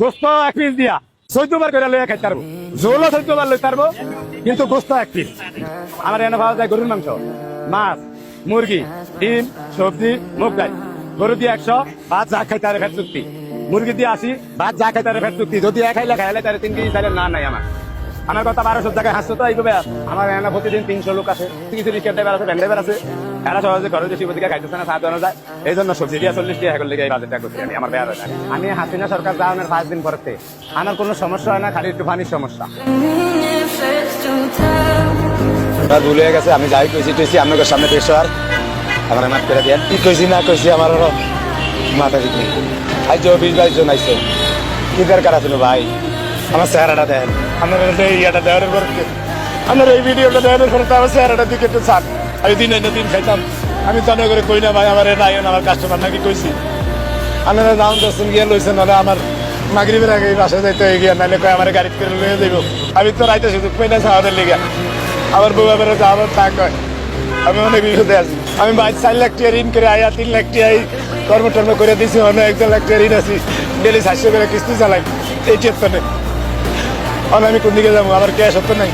গোস্ত এক পিস দিয়া। চৈদ্যবার করে লইয়া খাইতে পারব। জোলও চৈদ্যবার লইতে পারব, কিন্তু গোস্ত এক পিস আমার এনে পাওয়া যায় গরুর মাংস। মাছ, মুরগি, ডিম, সবজি, মুগ ডাল। গরু দিয়ে একশো, ভাত যা খাইতে পারে ফের চুক্তি। মুরগি দিয়ে আসি ভাত যা খাইতে পারে ফের চুক্তি। যদি এক খাইলে খাইলে তাহলে তিন কেজি তাহলে না নাই আমার। আমার কথা বারোশো টাকা হাসছো তো এইভাবে আমার এনে প্রতিদিন তিনশো লোক আছে। কিছু রিক্সা ড্রাইভার আছে ভ্যান ড্রাইভার আছে এরা সহজে ঘরে যে শিবদিকে খাইতেছে না জানা যায়। এই জন্য সবজি দিয়ে চল্লিশ দিয়ে এখন লেগে এই বাজেটটা করছি আমি, আমার হয় না। আমি হাসিনা সরকার যাওয়ানোর পাঁচ দিন পরেতে, আমার কোনো সমস্যা হয় না, খালি একটু পানির সমস্যা। ভুলে গেছে, আমি যাই কইছি টইছি আপনাদের সামনে পেশ আর। আমার মাফ করে দেন কি কইছি না কইছি, আমার মাথা ঠিক নেই। বিশ বাইশ জন কি দরকার আছিল ভাই? আমার চেহারাটা দেন। আপনার ইয়াটা দেওয়ার পর আপনার এই ভিডিওটা দেওয়ার পর আমার চেহারাটা দিকে একটু চান। আমি দিন এনে দিন খাইতাম। আমি তো করে কই না ভাই, আমার নাই, আমার কাস্টমার নাকি কইছি। আপনারা দাম দর্শন গিয়ে লইছেন, নাহলে আমার মাগরিবের আগে বাসা যাইতে হয়ে গিয়া নাহলে কয় আমার গাড়ি করে লইয়ে যাইব। আমি তো রাইতে শুধু কই না সাহাদের লিগা। আমার বউ এবারে যাওয়ার তা কয়। আমি অনেক বিপদে আছি। আমি বাইশ চার লাখ টাকা ঋণ করে আয়া, তিন লাখ টাকা এই কর্ম টর্ম করে দিছি, অনেক এক লাখ টাকা ঋণ আছি। ডেলি সাতশো করে কিস্তি চালাই। এই চেতনে। আমি কোন দিকে যাব? আমার ক্যাশ হতো নাই।